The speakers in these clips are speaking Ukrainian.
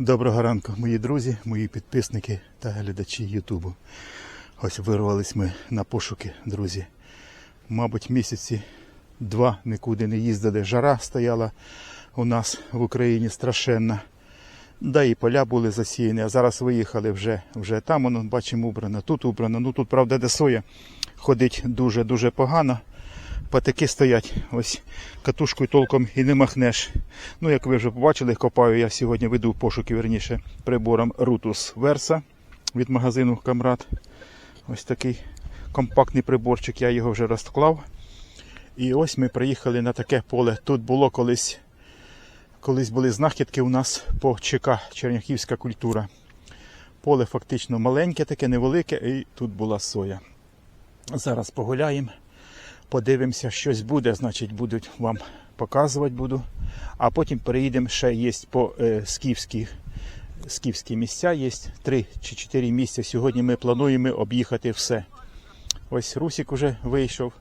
Доброго ранку, мої друзі, мої підписники та глядачі Ютубу. Ось вирвались ми на пошуки, друзі. Мабуть, місяці два нікуди не їздили. Жара стояла у нас в Україні страшенна. Да і поля були засіяні, а зараз виїхали вже, вже там, воно, бачимо, убрано, тут убрано. Ну тут, правда, де соя ходить дуже-дуже погано. Патики стоять, ось катушкою толком і не махнеш. Ну, як ви вже побачили, копаю я сьогодні веду пошуки, верніше, прибором Rutus Versa від магазину Камрад. Ось такий компактний приборчик, я його вже розклав. І ось ми приїхали на таке поле. Тут було колись, колись були знахідки у нас по ЧК Черняхівська культура. Поле фактично маленьке, таке невелике, і тут була соя. Зараз погуляємо подивимося, щось буде, значить, будуть вам показувати буду. А потім переїдемо ще є по е, скіфські, скіфські місця, є три чи чотири місця. Сьогодні ми плануємо об'їхати все. Ось Русик уже вийшов.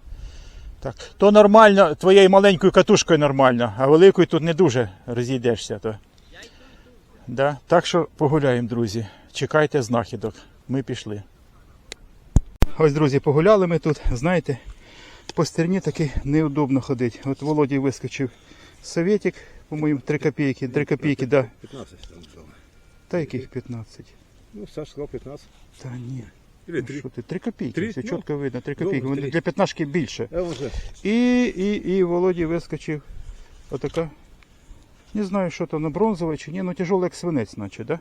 Так. То нормально, твоєю маленькою катушкою нормально, а великою тут не дуже розійдешся. То. Да? Так що погуляємо, друзі. Чекайте знахідок. Ми пішли. Ось, друзі, погуляли ми тут, знаєте, по стерні таки неудобно ходити. От Володі вискочив советик, по-моєму, 3 копійки, 3 копійки, да. 15 там стало. Та яких 15? Ну, Саш сказал 15. Та ні. Или Ну, 3. що ти, 3 копійки, Три? все Ну, чітко видно, 3 добре, копійки. Вони три. для 15 більше. Уже. І, і, і Володі вискочив отака. Не знаю, що то на бронзове чи ні, ну тяжелий як свинець, наче, да?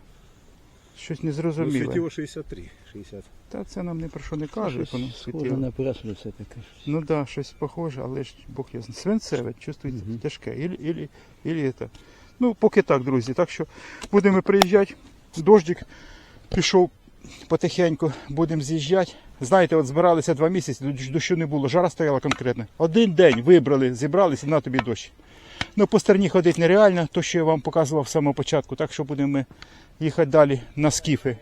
Щось Ну, незрозуміле. светило 63. 60. Та це нам ні про що не каже, як воно Схоже світило. на преслю все таке. Ну да, щось похоже, але ж Бог я знає. Свинцеве, чувствується тяжке. Ілі, ілі, ілі це. Ну, поки так, друзі. Так що будемо приїжджати. Дождик пішов потихеньку, будемо з'їжджати. Знаєте, от збиралися два місяці, дощ- дощу не було, жара стояла конкретно. Один день вибрали, зібралися на тобі дощ. Ну, по стерні ходити нереально, то, що я вам показував з самого початку. Так що будемо ми їхати далі на скіфи.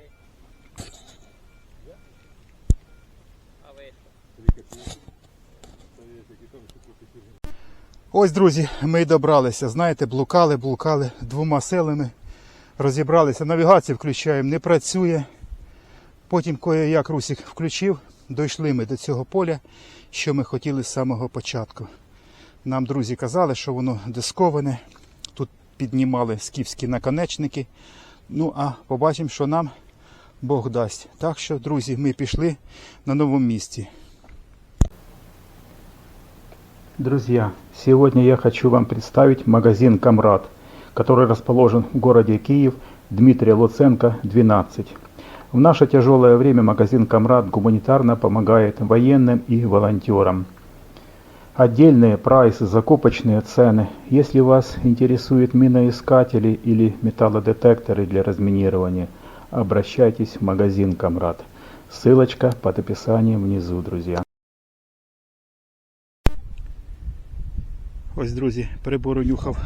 Ось, друзі, ми й добралися. Знаєте, блукали, блукали двома селами, розібралися. Навігацію включаємо, не працює. Потім кое як Русик включив, дійшли ми до цього поля, що ми хотіли з самого початку. Нам друзі казали, що воно дисковане. Тут піднімали скіфські наконечники. Ну, а побачимо, що нам Бог дасть. Так що, друзі, ми пішли на новому місці. Друзья, сегодня я хочу вам представить магазин «Камрад», который расположен в городе Киев, Дмитрия Луценко, 12. В наше тяжелое время магазин «Камрад» гуманитарно помогает военным и волонтерам. Отдельные прайсы, закупочные цены. Если вас интересуют миноискатели или металлодетекторы для разминирования, обращайтесь в магазин «Камрад». Ссылочка под описанием внизу, друзья. Ось, друзі, прибор унюхав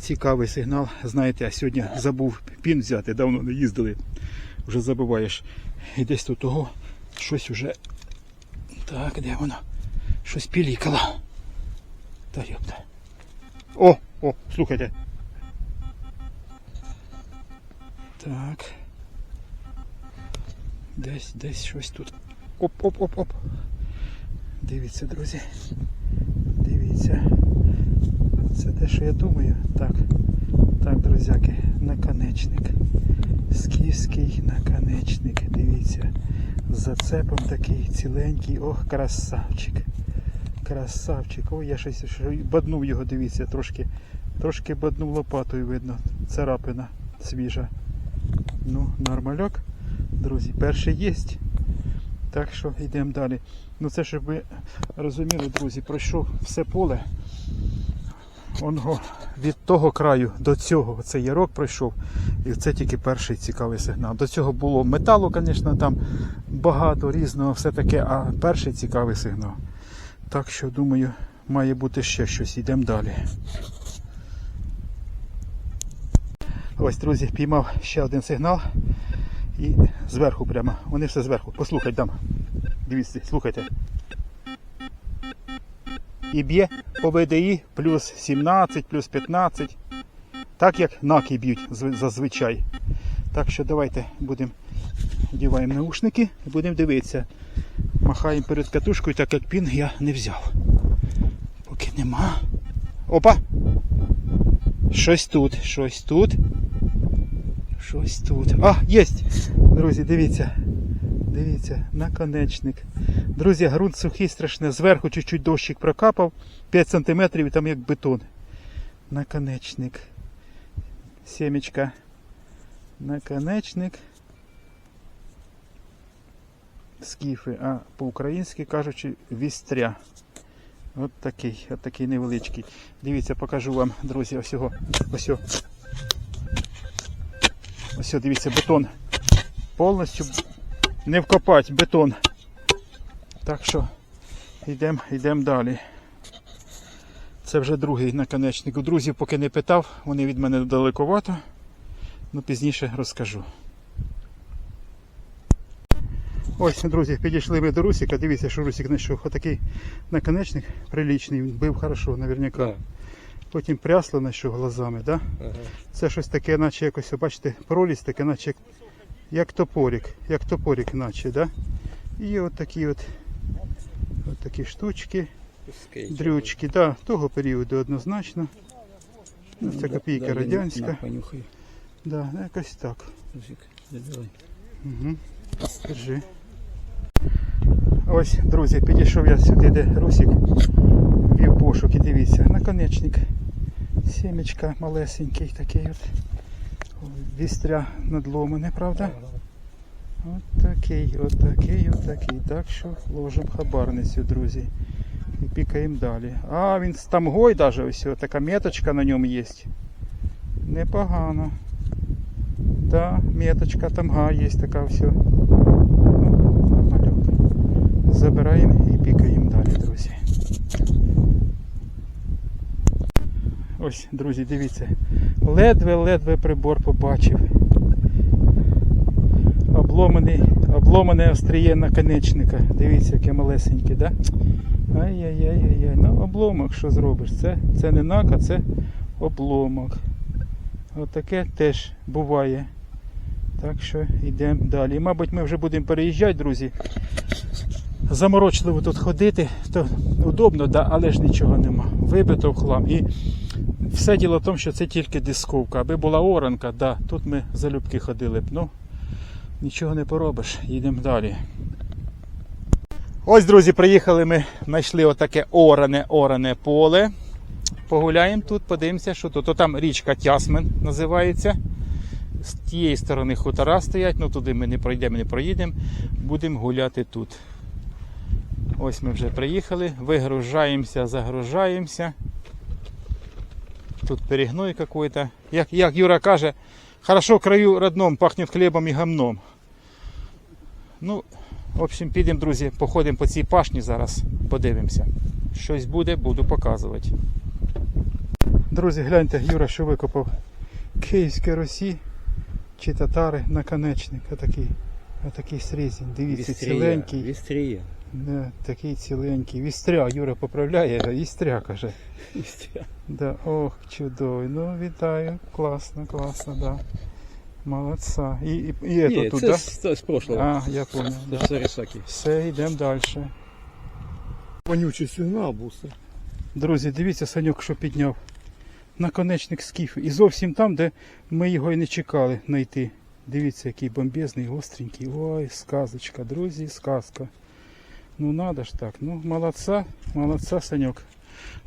цікавий сигнал. Знаєте, а сьогодні забув пін взяти, давно не їздили. Вже забуваєш. І десь тут того щось уже. Так, де воно? Щось пілікало. Та йопта. О, о, слухайте. Так. Десь, десь щось тут. Оп, оп, оп, оп. Дивіться, друзі. Дивіться. Це те, що я думаю. Так. Так, друзяки, наконечник. Скіфський наконечник. Дивіться. З зацепом такий ціленький. Ох, красавчик. Красавчик. Ой, я щось що- баднув його, дивіться, трошки, трошки баднув лопатою, видно. Царапина свіжа. Ну, нормальок. Друзі, перший єсть. Так що йдемо далі. Ну це щоб ви розуміли, друзі, пройшов все поле. Онго від того краю до цього цей ярок пройшов. І це тільки перший цікавий сигнал. До цього було металу, звісно, там багато різного, все таке, а перший цікавий сигнал. Так що, думаю, має бути ще щось. Йдемо далі. Ось, друзі, піймав ще один сигнал. І зверху прямо. Вони все зверху. Послухайте там. Дивіться, слухайте. І б'є по ВДІ плюс 17, плюс 15. Так як наки б'ють зазвичай. Так що давайте будемо вдіваємо наушники і будемо дивитися. Махаємо перед катушкою, так як пін я не взяв. Поки нема. Опа! Щось тут, щось тут. Щось тут. А, єсть! Друзі, дивіться. Дивіться, наконечник. Друзі, ґрунт сухий страшне. Зверху чуть-чуть дощик прокапав. 5 см і там як бетон. Наконечник. Семечка. Наконечник. Скіфи, а по-українськи кажучи, вістря. От такий, от такий невеличкий. Дивіться, покажу вам, друзі, ось його. Ось. Ось, дивіться, бетон. Повністю не вкопать бетон. Так що йдемо йдем далі. Це вже другий наконечник. У друзів поки не питав, вони від мене далековато. Ну пізніше розкажу. Ось, друзі, підійшли ми до Русіка. Дивіться, що Русік знайшов. Отакий наконечник прилічний, він бив хорошо, наверняка. Да. Потім прясло знайшов глазами, да? Ага. Це щось таке, наче якось, бачите, проліз таке, наче як, топорик, як топорик, наче, да? І от такі от, от такі штучки, Скейт. дрючки, да, того періоду однозначно. Ну, це копійка Да, радянська. Понюхай. Да, якось так. Угу. Держи. Ось, друзі, підійшов я сюди, де Русик вів пошук і дивіться, наконечник. Сімечка малесенький такий от. Вістря надломане, правда? От такий, от такий, от такий. Так що ложимо хабарницю, друзі. І пікаємо далі. А, він з тамгой даже ось, така меточка на ньому є. Непогано. Да, меточка тамга є така все. Забираємо і пікаємо далі, друзі. Ось, друзі, дивіться. Ледве-ледве прибор побачив. Обломаний, обломане остріє наконечника. Дивіться, яке малесеньке, да? Ай-яй-яй-яй. Ну, обломок, що зробиш? Це, це не нак, а це обломок. Отаке теж буває. Так що йдемо далі. Мабуть, ми вже будемо переїжджати, друзі. Заморочливо тут ходити, то удобно, да, але ж нічого нема. Вибито в хлам. І все діло в тому, що це тільки дисковка. Аби була оранка, да, тут ми залюбки ходили б. Ну, нічого не поробиш, їдемо далі. Ось, друзі, приїхали ми, знайшли отаке оране, оране поле. Погуляємо тут, подивимося, що тут. О, там річка Тясмен називається. З тієї сторони хутора стоять, ну туди ми не пройдемо, не проїдемо. Будемо гуляти тут. Ось ми вже приїхали, вигружаємося, загружаємося. Тут перегной какой-то. Як, як Юра каже, хорошо в краю родном пахнет хлібом і гамном. Ну, в общем, підемо, друзі, походимо по цій пашні зараз, подивимося. Щось буде, буду показувати. Друзі, гляньте, Юра, що викопав. Київське Росі чи татари наконечник. Отакий, отакий срізень. Дивіться, ціленький. Вістрія. Да, такий ціленький. Вістря, Юра поправляє, а вістря каже. Вістрія. Да, ох, чудовий. Ну, вітаю. Класно, класно, да. Молодца. І, і, і Ні, тут, це да? з, з прошлого. А, я понял. Да. Це Рисаки. Все, йдемо далі. Вонючий сигнал буса. Друзі, дивіться, Саньок, що підняв. Наконечник скіфу. І зовсім там, де ми його і не чекали знайти. Дивіться, який бомбезний, гостренький. Ой, сказочка, друзі, сказка. Ну надо ж так. Ну, молодца, молодца, Саньок.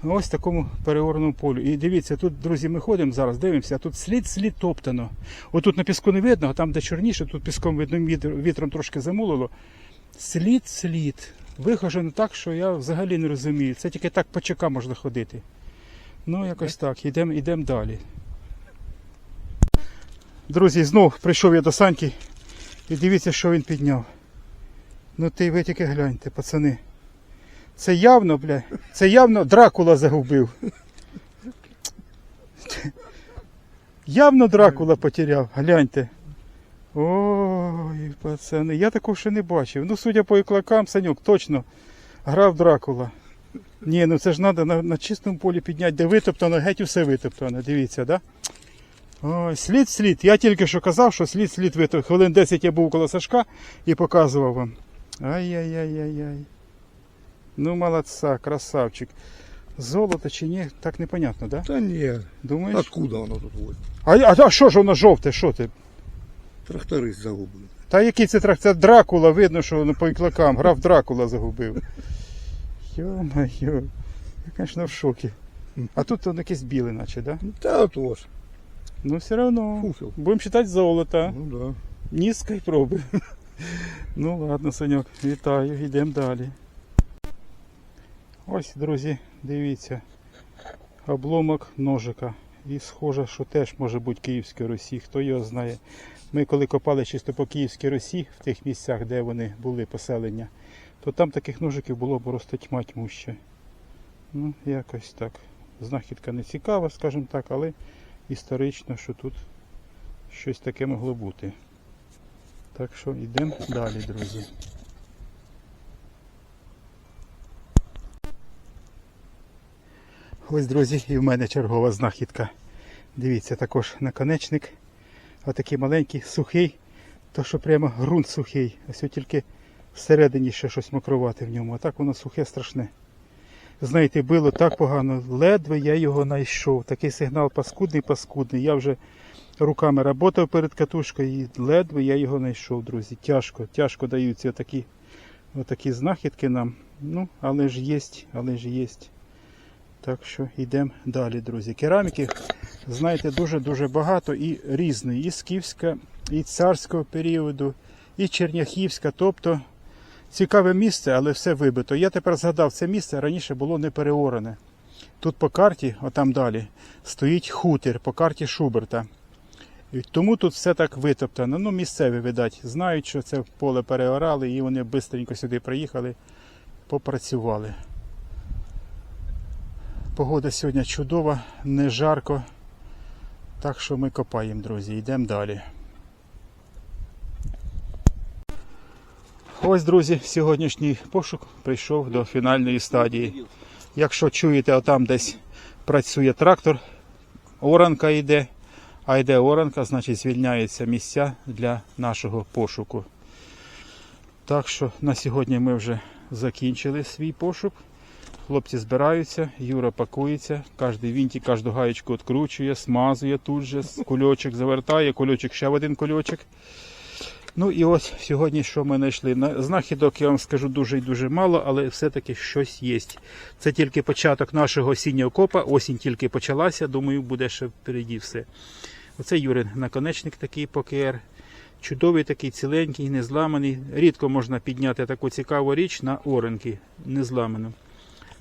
Ось в такому переорному полю. І дивіться, тут, друзі, ми ходимо зараз, дивимося, а тут слід слід топтано. Отут на піску не видно, а там, де чорніше, тут піском видно, вітром трошки замулило. Слід, слід. Вихожено так, що я взагалі не розумію. Це тільки так по ЧК можна ходити. Ну, якось так, йдемо йдем далі. Друзі, знов прийшов я до Саньки і дивіться, що він підняв. Ну ти ви тільки гляньте, пацани. Це явно, бля, це явно Дракула загубив. Явно Дракула потеряв, гляньте. Ой, пацани, я такого ще не бачив. Ну, судя по іклакам, Санюк точно грав Дракула. Ні, ну це ж треба на, на чистому полі підняти, де витоптано, геть усе витоптано. Дивіться, да? Ой, слід, слід. Я тільки що казав, що слід, слід вито. Хвилин 10 я був коло Сашка і показував вам. Ай-яй-яй-яй-яй. Ну, молодца, красавчик. Золото чи ні, так непонятно, да? Та ні. Думаєш? Откуда воно тут ось? А, а, а що ж воно жовте, що ти? Тракторист загублений. Та який це трак? Це Дракула, видно, що воно по іклакам. Граф Дракула загубив. Йо-моє. Я, звісно, в шокі. А тут он якийсь білий, наче, да? Та от ось. Ну, все одно. Будемо читати золото. Ну да. Низької проби. Ну ладно, Саньок, вітаю, йдемо далі. Ось, друзі, дивіться. Обломок ножика. І схоже, що теж може бути Київської Русі, хто його знає. Ми коли копали чисто по Київській Русі, в тих місцях, де вони були поселення, то там таких ножиків було просто тьма тьмуща. Ну, якось так. Знахідка не цікава, скажімо так, але історично, що тут щось таке могло бути. Так що йдемо далі, друзі. Ось, друзі, і в мене чергова знахідка. Дивіться, також наконечник. Отакий маленький, сухий, то що прямо ґрунт сухий. Ось тільки всередині ще щось мокрувати в ньому. А так воно сухе страшне. Знаєте, було так погано, ледве я його знайшов. Такий сигнал паскудний, паскудний. Я вже руками працював перед катушкою і ледве я його знайшов, друзі. Тяжко, тяжко даються отакі, отакі знахідки нам. Ну, але ж є, але ж є. Так що йдемо далі, друзі. Кераміки, знаєте, дуже-дуже багато і різної. І скіфська, і царського періоду, і черняхівська. Тобто цікаве місце, але все вибито. Я тепер згадав, це місце раніше було не переоране. Тут по карті, отам далі, стоїть хутір по карті Шуберта. І тому тут все так витоптано. Ну, місцеві, видать, знають, що це поле переорали, і вони швидко сюди приїхали, попрацювали. Погода сьогодні чудова, не жарко. Так що ми копаємо, друзі, йдемо далі. Ось, друзі, сьогоднішній пошук прийшов до фінальної стадії. Якщо чуєте, отам десь працює трактор, оранка йде, а йде оранка, значить звільняються місця для нашого пошуку. Так що на сьогодні ми вже закінчили свій пошук. Хлопці збираються, Юра пакується, кожен вінтик, кожну гаєчку відкручує, смазує тут же, кульочок завертає, кульочок ще в один кульочок. Ну і ось сьогодні що ми знайшли. На- Знахідок я вам скажу дуже і дуже мало, але все-таки щось є. Це тільки початок нашого осіннього копа, осінь тільки почалася, думаю, буде ще впереді все. Оце Юрин наконечник такий ПКР. Чудовий такий, ціленький, незламаний. Рідко можна підняти таку цікаву річ на оренки, незламану.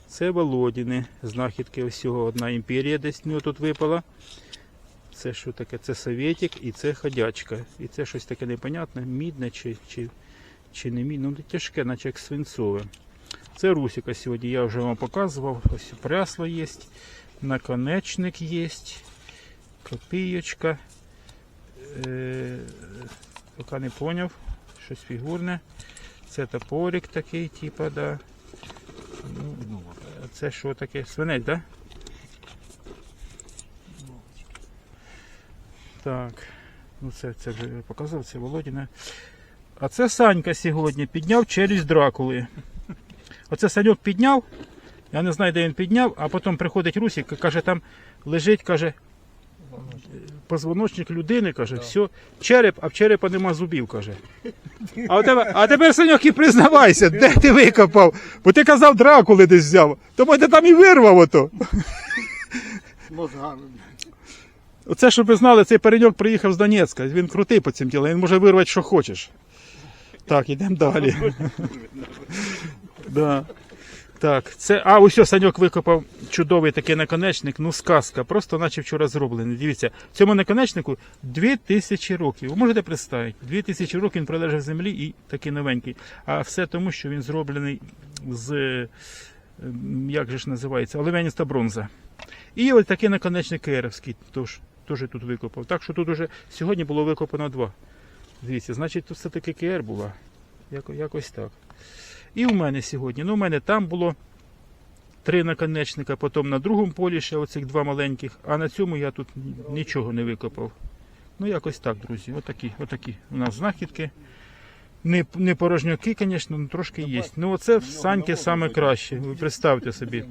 Це Володіни, знахідки всього. Одна імперія десь нього тут випала. Це що таке? Це Советик і це ходячка. І це щось таке непонятне, мідне чи, чи, чи не мідне. Ну, тяжке, наче як свинцове. Це Русіка сьогодні, я вже вам показував. Ось прясло є, наконечник є, копійочка. Е, поки не поняв, щось фігурне. Це топорик такий, типа, да. Ну, це що таке? Свинець, так? Да? Так. Ну це, це вже я показав, це Володіна. А це Санька сьогодні підняв челюсть Дракули. Оце Саньок підняв. Я не знаю, де він підняв, а потім приходить Русік і каже, там лежить, каже, позвоночник людини, каже, все, череп, а в черепа нема зубів, каже. А, у тебе, а тепер, Саньок, і признавайся, де ти викопав? Бо ти казав, Дракули десь взяв. Тому ти там і вирвав ото. Мозгами. Оце, щоб ви знали, цей переньок приїхав з Донецька. Він крутий по цим ділам, він може вирвати, що хочеш. Так, йдемо далі. да. Так, це. А, ось Саньок викопав чудовий такий наконечник, ну сказка, просто наче вчора зроблений. Дивіться, цьому наконечнику 2000 років. Ви можете представити? 2000 років він пролежав землі і такий новенький. А все тому, що він зроблений з. ем, Як же ж називається? Оливяніста бронза. І ось такий наконечник Київський теж, теж тут викопав. Так що тут уже сьогодні було викопано два. Дивіться, значить тут все-таки КР була. Яко, якось так. І у мене сьогодні. Ну, у мене там було три наконечника, потім на другому полі ще оцих два маленьких, а на цьому я тут нічого не викопав. Ну, якось так, друзі. Отакі, отакі у нас знахідки. Не, не порожняки, звісно, але трошки є. Ну, оце в Саньки саме краще. Ви представте собі.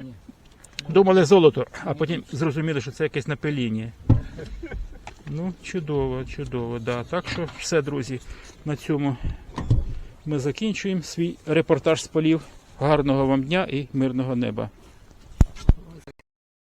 Думали золото, а потім зрозуміли, що це якесь напиління. Ну, чудово, чудово, да. Так що все, друзі, на цьому ми закінчуємо свій репортаж з полів. Гарного вам дня і мирного неба.